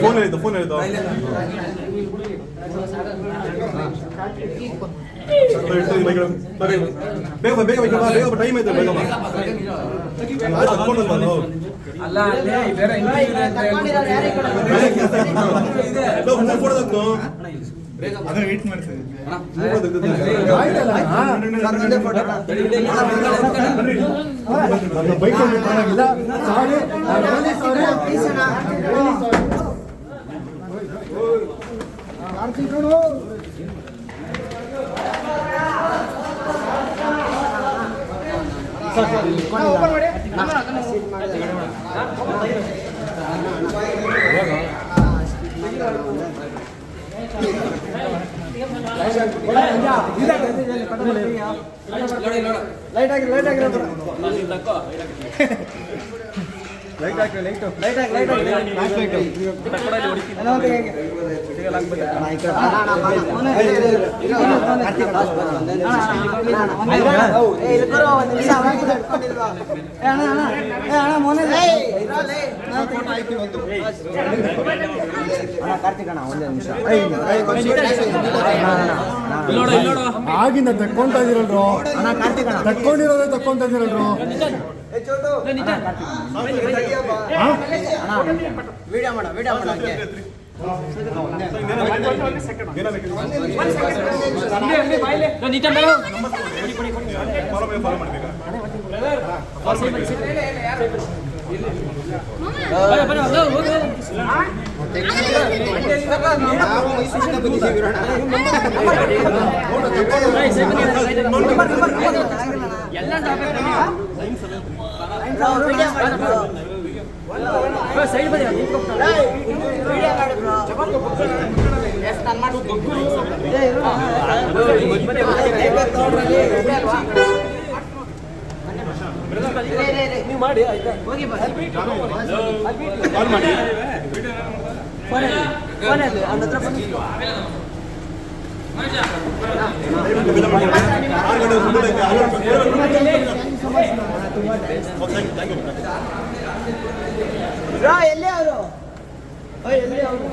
Phone ಹೇಳಿದ್ದು phone ಹೇಳಿದ್ದು ಬೇಗ ಬೇಗ ಬೇಗ ಬೇಗ ಟೈಮ್ ಆಯ್ತು ಬೇಗ ಅಲ್ಲಿ ಬೇರೆ. ನನ್ನ bike sorry sorry sorry light ಆಗಿ ಲೈಟ್ ಆಗಿ ಲೈಟ್ ಹಾಕಿ ಲೈಟ್ ಲೈಟ್ ಹಾಕಿ ಲೈಟ್ ಹಾಕಿ ಲೈಟ್ ಎಲ್ಲ ಒಂದು ಹೇಗೆ ಆಗಿಂದ ತಕ್ಕೊಂತ ಇದೀರಲ್ರು ತಕ್ಕೊಂಡಿರೋದೇ ತಕ್ಕೊಂತ ಇದೀರಲ್ರು ವಿಡಿಯೋ ಮಾಡ ವಿಡಿಯೋ ಮಾಡ ಫಾಲೋ ಮಾಡಿ, ಆಯ್ತಾ ಹೋಗಿ ಆರು ಮಾಡಿ ಎಲ್ಲಿ ಅವರು? ಎಲ್ಲಿ ಅವರು?